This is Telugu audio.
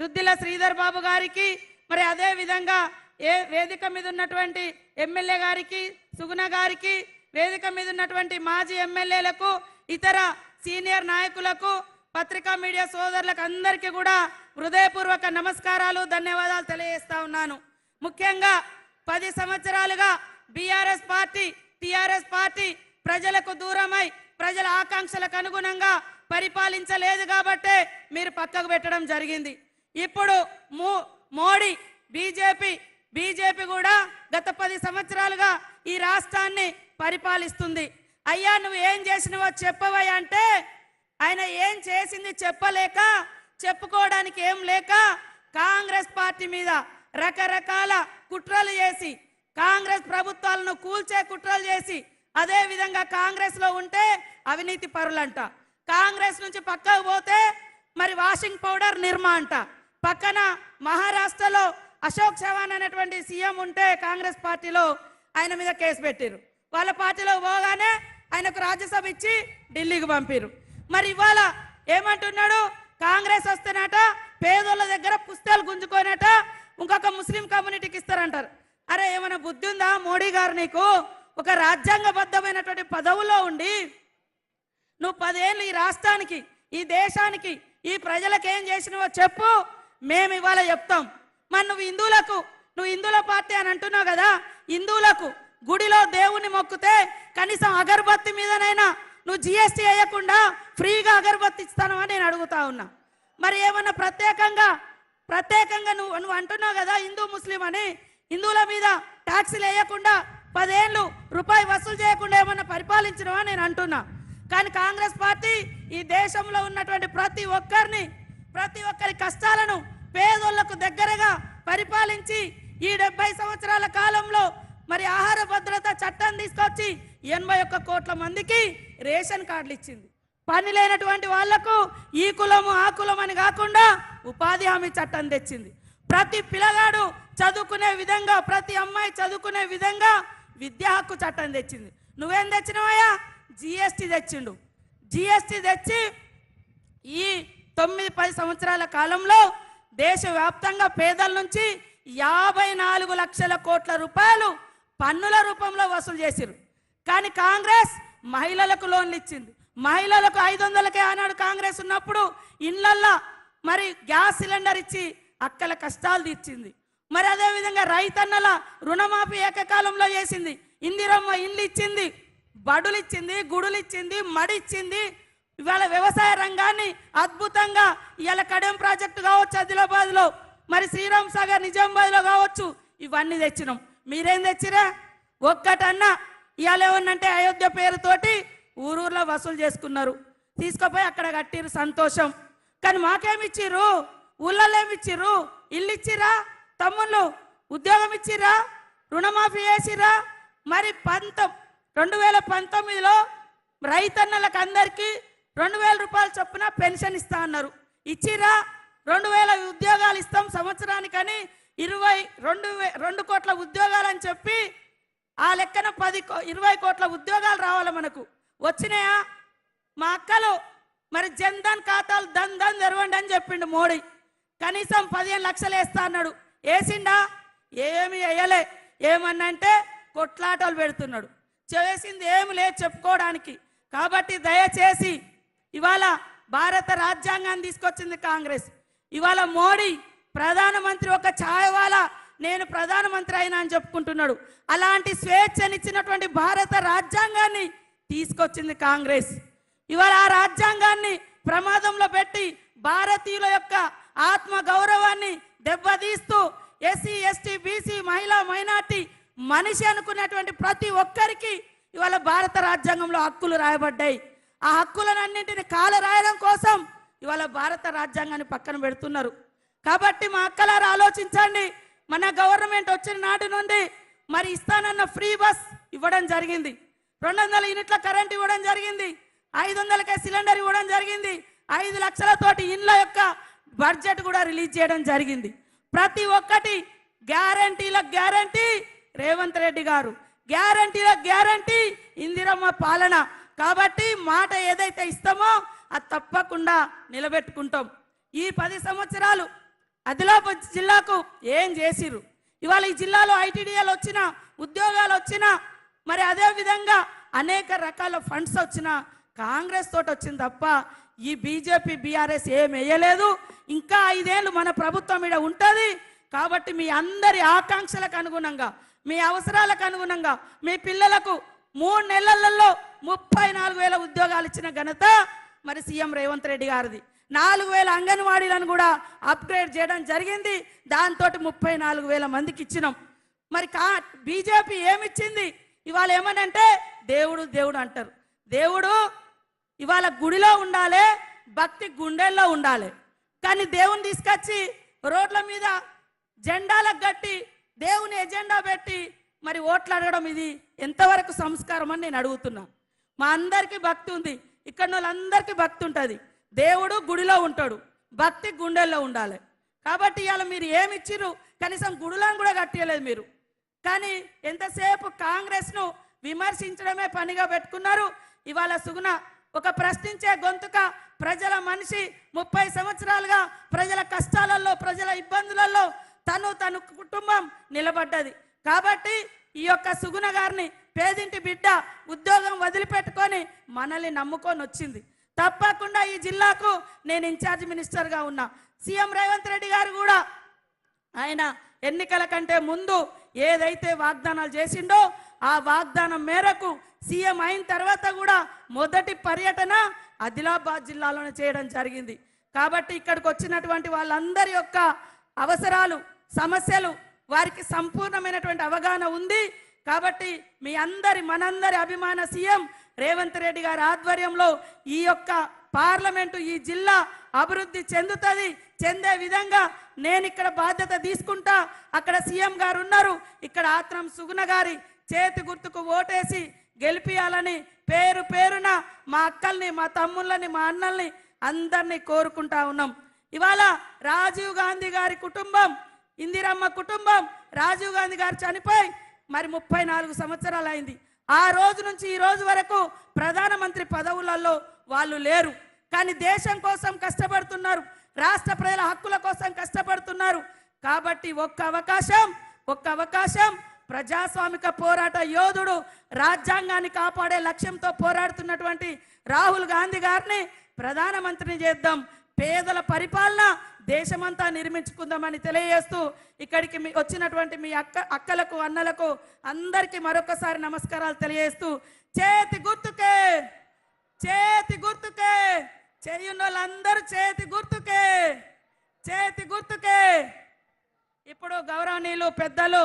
దుద్దిల శ్రీధర్ బాబు గారికి మరి అదే విధంగా ఏ వేదిక మీద ఉన్నటువంటి ఎమ్మెల్యే గారికి సుగుణ గారికి వేదిక మీద ఉన్నటువంటి మాజీ ఎమ్మెల్యేలకు ఇతర సీనియర్ నాయకులకు పత్రికా మీడియా సోదరులకు అందరికీ కూడా హృదయపూర్వక నమస్కారాలు ధన్యవాదాలు తెలియజేస్తా ఉన్నాను. ముఖ్యంగా పది సంవత్సరాలుగా బీఆర్ఎస్ పార్టీ టిఆర్ఎస్ పార్టీ ప్రజలకు దూరమై ప్రజల ఆకాంక్షలకు అనుగుణంగా పరిపాలించలేదు కాబట్టే మీరు పక్కకు పెట్టడం జరిగింది. ఇప్పుడు మో- మోడీ బీజేపీ బీజేపీ కూడా గత పది సంవత్సరాలుగా ఈ రాష్ట్రాన్ని పరిపాలిస్తుంది. అయ్యా నువ్వు ఏం చేసినవో చెప్పవయ్యా అంటే ఆయన ఏం చేసింది చెప్పలేక చెప్పుకోవడానికి ఏం లేక కాంగ్రెస్ పార్టీ మీద రకరకాల కుట్రలు చేసి కాంగ్రెస్ ప్రభుత్వాలను కూల్చే కుట్రలు చేసి అదే విధంగా కాంగ్రెస్లో ఉంటే అవినీతి పరులంట. కాంగ్రెస్ నుంచి పక్కకు పోతే మరి వాషింగ్ పౌడర్ నిర్మా అంట. పక్కన మహారాష్ట్రలో అశోక్ చవాన్ అనేటువంటి సీఎం ఉంటే కాంగ్రెస్ పార్టీలో ఆయన మీద కేసు పెట్టారు వాళ్ళ పార్టీలో పోగానే ఆయనకు రాజ్యసభ ఇచ్చి ఢిల్లీకి పంపారు మరి ఇవాళ ఏమంటున్నాడు? కాంగ్రెస్ వస్తేనట పేదోళ్ళ దగ్గర పుస్తకాలు గుంజుకోనట ఇంకొక ముస్లిం కమ్యూనిటీకి ఇస్తారంటారు. అరే ఏమైనా బుద్ధి ఉందా మోడీ గారు నీకు? ఒక రాజ్యాంగబద్ధమైనటువంటి పదవులో ఉండి నువ్వు పదేళ్ళు ఈ రాష్ట్రానికి ఈ దేశానికి ఈ ప్రజలకు ఏం చేసినవో చెప్పు. మేము ఇవాళ చెప్తాం. మరి నువ్వు హిందువులకు నువ్వు హిందువుల పార్టీ అని అంటున్నావు కదా హిందువులకు గుడిలో దేవుని మొక్కితే కనీసం అగరబత్తి మీదనైనా నువ్వు జిఎస్టీ వేయకుండా ఫ్రీగా అగరబత్తి ఇస్తాను అని నేను అడుగుతా ఉన్నా. మరి ఏమన్నా ప్రత్యేకంగా ప్రత్యేకంగా నువ్వు నువ్వు అంటున్నావు కదా హిందూ ముస్లిం అని హిందువుల మీద ట్యాక్సీలు వేయకుండా పదేళ్ళు రూపాయి వసూలు చేయకుండా ఏమన్నా పరిపాలించినవా నేను అంటున్నా. కానీ కాంగ్రెస్ పార్టీ ఈ దేశంలో ఉన్నటువంటి ప్రతి ఒక్కరిని ప్రతి ఒక్కరి కష్టాలను పేదోళ్ళకు దగ్గరగా పరిపాలించి ఈ డెబ్బై సంవత్సరాల కాలంలో మరి ఆహార భద్రత చట్టం తీసుకొచ్చి ఎనభై ఒక్క కోట్ల మందికి రేషన్ కార్డులు ఇచ్చింది. పని లేనటువంటి వాళ్ళకు ఈ కులము ఆ కులం అని కాకుండా ఉపాధి హామీ చట్టం తెచ్చింది. ప్రతి పిల్లగాడు చదువుకునే విధంగా ప్రతి అమ్మాయి చదువుకునే విధంగా విద్యా హక్కు చట్టం తెచ్చింది. నువ్వేం తెచ్చినవయ్యా? జిఎస్టీ తెచ్చిండు. జిఎస్టీ తెచ్చి ఈ తొమ్మిది పది సంవత్సరాల కాలంలో దేశవ్యాప్తంగా పేదల నుంచి యాభై నాలుగు లక్షల కోట్ల రూపాయలు పన్నుల రూపంలో వసూలు చేసిరు కానీ కాంగ్రెస్ మహిళలకు లోన్లు ఇచ్చింది. మహిళలకు ఐదు వందలకే ఆనాడు కాంగ్రెస్ ఉన్నప్పుడు ఇళ్ళల్లో మరి గ్యాస్ సిలిండర్ ఇచ్చి అక్కల కష్టాలు తీర్చింది. మరి అదేవిధంగా రైతన్నల రుణమాఫీ ఏకకాలంలో చేసింది. ఇందిరమ్మ ఇల్లు ఇచ్చింది బడులు ఇచ్చింది గుడులు ఇచ్చింది మడిచ్చింది ఇవాళ వ్యవసాయ రంగాన్ని అద్భుతంగా ఇవాళ కడెం ప్రాజెక్టు కావచ్చు ఆదిలాబాద్లో మరి శ్రీరామ్ సాగర్ నిజామాబాద్లో కావచ్చు ఇవన్నీ తెచ్చినాం. మీరేం తెచ్చిరా? ఒక్కటన్నా ఇవాళ ఏమన్నంటే అయోధ్య పేరుతోటి ఊరూర్లో వసూలు చేసుకున్నారు. తీసుకుపోయి అక్కడ కట్టిరు సంతోషం. కానీ మాకేమిచ్చిర్రు ఊళ్ళలో ఏమిచ్చిర్రు ఇల్లు ఇచ్చిరా తమ్ముళ్ళు ఉద్యోగం ఇచ్చిరా రుణమాఫీ చేసిరా మరి పంత రెండు వేల పంతొమ్మిదిలో రైతన్నలకు అందరికీ రెండు వేల రూపాయలు చొప్పున పెన్షన్ ఇస్తా అన్నారు. ఇచ్చిరా రెండు వేల ఉద్యోగాలు ఇస్తాం సంవత్సరానికని ఇరవై రెండు వే రెండు కోట్ల ఉద్యోగాలు అని చెప్పి ఆ లెక్కన పది కో- ఇరవై కోట్ల ఉద్యోగాలు రావాలి మనకు. వచ్చినాయా? మా అక్కలు మరి జన్ధన్ ఖాతాలు దన్ దన్ తెరవండి అని చెప్పిండు మోడీ. కనీసం పదిహేను లక్షలు వేస్తా అన్నాడు. వేసిండా? ఏమి వేయలే. ఏమన్నంటే కొట్లాటలు పెడుతున్నాడు. చేసింది ఏమి లేదు చెప్పుకోవడానికి. కాబట్టి దయచేసి ఇవాళ భారత రాజ్యాంగాన్ని తీసుకొచ్చింది కాంగ్రెస్. ఇవాళ మోడీ ప్రధానమంత్రి ఒక ఛాయవాల నేను ప్రధానమంత్రి అయినా అని చెప్పుకుంటున్నాడు. అలాంటి స్వేచ్ఛనిచ్చినటువంటి భారత రాజ్యాంగాన్ని తీసుకొచ్చింది కాంగ్రెస్. ఇవాళ ఆ రాజ్యాంగాన్ని ప్రమాదంలో పెట్టి భారతీయుల యొక్క ఆత్మ గౌరవాన్ని దెబ్బతీస్తూ ఎస్సీ ఎస్టీ బీసీ మహిళా మైనార్టీ మనిషి అనుకున్నటువంటి ప్రతి ఒక్కరికి ఇవాళ భారత రాజ్యాంగంలో హక్కులు రాయబడ్డాయి. ఆ హక్కులన్నింటిని కాల రాయడం కోసం ఇవాళ భారత రాజ్యాంగాన్ని పక్కన పెడుతున్నారు. కాబట్టి మా అక్కలారు ఆలోచించండి. మన గవర్నమెంట్ వచ్చిన నాటి నుండి మరి ఇస్తానన్న ఫ్రీ బస్ ఇవ్వడం జరిగింది. రెండు వందల యూనిట్ల కరెంట్ ఇవ్వడం జరిగింది. ఐదు వందలకే సిలిండర్ ఇవ్వడం జరిగింది. ఐదు లక్షలతోటి ఇండ్ల యొక్క బడ్జెట్ కూడా రిలీజ్ చేయడం జరిగింది. ప్రతి ఒక్కటి గ్యారంటీల గ్యారంటీ రేవంత్ రెడ్డి గారు. గ్యారంటీల గ్యారంటీ ఇందిరమ్మ పాలన. కాబట్టి మాట ఏదైతే ఇస్తామో అది తప్పకుండా నిలబెట్టుకుంటాం. ఈ పది సంవత్సరాలు ఆదిలాబాద్ జిల్లాకు ఏం చేసిర్రు? ఇవాళ ఈ జిల్లాలో ఐటీడీఏలు వచ్చినా ఉద్యోగాలు వచ్చినా మరి అదే విధంగా అనేక రకాల ఫండ్స్ వచ్చినా కాంగ్రెస్ తోటి వచ్చింది తప్ప ఈ బీజేపీ బీఆర్ఎస్ ఏం వేయలేదు. ఇంకా ఐదేళ్ళు మన ప్రభుత్వం మీద ఉంటుంది. కాబట్టి మీ అందరి ఆకాంక్షలకు అనుగుణంగా మీ అవసరాలకు అనుగుణంగా మీ పిల్లలకు మూడు నెలలలో ముప్పై నాలుగు వేల ఉద్యోగాలు ఇచ్చిన ఘనత మరి సీఎం రేవంత్ రెడ్డి గారిది. నాలుగు వేల అంగన్వాడీలను కూడా అప్గ్రేడ్ చేయడం జరిగింది. దాంతో ముప్పై నాలుగు వేల మందికి ఇచ్చినాం. మరి కా బీజేపీ ఏమిచ్చింది? ఇవాళ ఏమనంటే దేవుడు దేవుడు అంటారు. దేవుడు ఇవాళ గుడిలో ఉండాలి భక్తి గుండెల్లో ఉండాలి. కానీ దేవుని తీసుకొచ్చి రోడ్ల మీద జెండాలకు కట్టి దేవుని ఎజెండా పెట్టి మరి ఓట్లు అడగడం ఇది ఎంతవరకు సంస్కారం అని నేను అడుగుతున్నా. మా అందరికీ భక్తి ఉంది. ఇక్కడ వాళ్ళందరికీ భక్తి ఉంటుంది. దేవుడు గుడిలో ఉంటాడు. భక్తి గుండెల్లో ఉండాలి. కాబట్టి ఇవాళ మీరు ఏమి ఇచ్చిర్రు? కనీసం గుడులను కూడా కట్టేయలేదు మీరు. కానీ ఎంతసేపు కాంగ్రెస్ను విమర్శించడమే పనిగా పెట్టుకున్నారు? ఇవాళ సుగుణ ఒక ప్రశ్నించే గొంతుక ప్రజల మనిషి ముప్పై సంవత్సరాలుగా ప్రజల కష్టాలలో ప్రజల ఇబ్బందులలో తను తన కుటుంబం నిలబడ్డది. కాబట్టి ఈ యొక్క సుగుణ గారిని పేదింటి బిడ్డ ఉద్యోగం వదిలిపెట్టుకొని మనల్ని నమ్ముకొని వచ్చింది. తప్పకుండా ఈ జిల్లాకు నేను ఇన్ఛార్జ్ మినిస్టర్గా ఉన్నా. సీఎం రేవంత్ రెడ్డి గారు కూడా ఆయన ఎన్నికల కంటే ముందు ఏదైతే వాగ్దానాలు చేసిండో ఆ వాగ్దానం మేరకు సీఎం అయిన తర్వాత కూడా మొదటి పర్యటన ఆదిలాబాద్ జిల్లాలోనే చేయడం జరిగింది. కాబట్టి ఇక్కడికి వచ్చినటువంటి వాళ్ళందరి యొక్క అవసరాలు సమస్యలు వారికి సంపూర్ణమైనటువంటి అవగాహన ఉంది. కాబట్టి మీ అందరి మనందరి అభిమాన సీఎం రేవంత్ రెడ్డి గారి ఆధ్వర్యంలో ఈ యొక్క పార్లమెంటు ఈ జిల్లా అభివృద్ధి చెందుతుంది. చెందే విధంగా నేను ఇక్కడ బాధ్యత తీసుకుంటా అక్కడ సీఎం గారు ఉన్నారు. ఇక్కడ ఆత్రం సుగుణ గారి చేతి గుర్తుకు ఓటేసి గెలిపియాలని పేరు పేరున మా అక్కల్ని మా తమ్ముళ్ళని మా అన్నల్ని అందరినీ కోరుకుంటా ఉన్నాం. ఇవాళ రాజీవ్ గాంధీ గారి కుటుంబం ఇందిరమ్మ కుటుంబం రాజీవ్ గాంధీ గారు చనిపోయి మరి ముప్పై నాలుగు సంవత్సరాలు అయింది. ఆ రోజు నుంచి ఈ రోజు వరకు ప్రధానమంత్రి పదవులలో వాళ్ళు లేరు. కానీ దేశం కోసం కష్టపడుతున్నారు. రాష్ట్ర ప్రజల హక్కుల కోసం కష్టపడుతున్నారు. కాబట్టి ఒక్క అవకాశం ఒక్క అవకాశం ప్రజాస్వామిక పోరాట యోధుడు రాజ్యాంగాన్ని కాపాడే లక్ష్యంతో పోరాడుతున్నటువంటి రాహుల్ గాంధీ గారిని ప్రధానమంత్రిని చేద్దాం. పేదల పరిపాలన దేశమంతా నిర్మించుకుందామని తెలియజేస్తూ ఇక్కడికి మీ వచ్చినటువంటి మీ అక్క అక్కలకు అన్నలకు అందరికీ మరొకసారి నమస్కారాలు తెలియజేస్తూ చేతి గుర్తుకే చేతి గుర్తుకే చేయున్న వాళ్ళందరూ చేతి గుర్తుకే చేతి గుర్తుకే. ఇప్పుడు గౌరవనీయులు పెద్దలు